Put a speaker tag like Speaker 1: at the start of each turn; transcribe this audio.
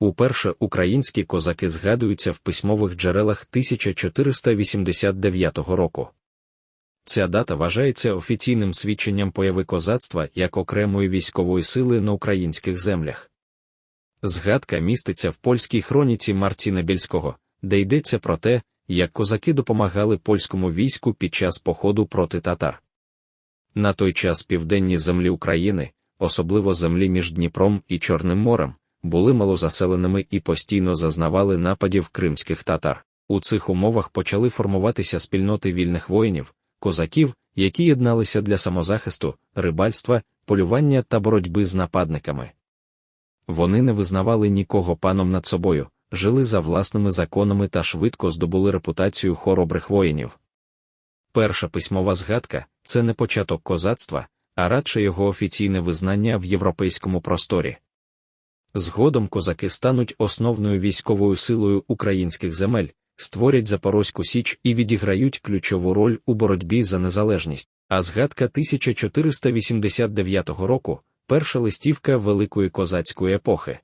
Speaker 1: Уперше українські козаки згадуються в письмових джерелах 1489 року. Ця дата вважається офіційним свідченням появи козацтва як окремої військової сили на українських землях. Згадка міститься в польській хроніці Марціна Більського, де йдеться про те, як козаки допомагали польському війську під час походу проти татар. На той час південні землі України, особливо землі між Дніпром і Чорним морем, були малозаселеними і постійно зазнавали нападів кримських татар. У цих умовах почали формуватися спільноти вільних воїнів, козаків, які єдналися для самозахисту, рибальства, полювання та боротьби з нападниками. Вони не визнавали нікого паном над собою, жили за власними законами та швидко здобули репутацію хоробрих воїнів. Перша письмова згадка це не початок козацтва, а радше його офіційне визнання в європейському просторі. Згодом козаки стануть основною військовою силою українських земель, створять Запорозьку Січ і відіграють ключову роль у боротьбі за незалежність. А згадка 1489 року перша листівка Великої козацької епохи.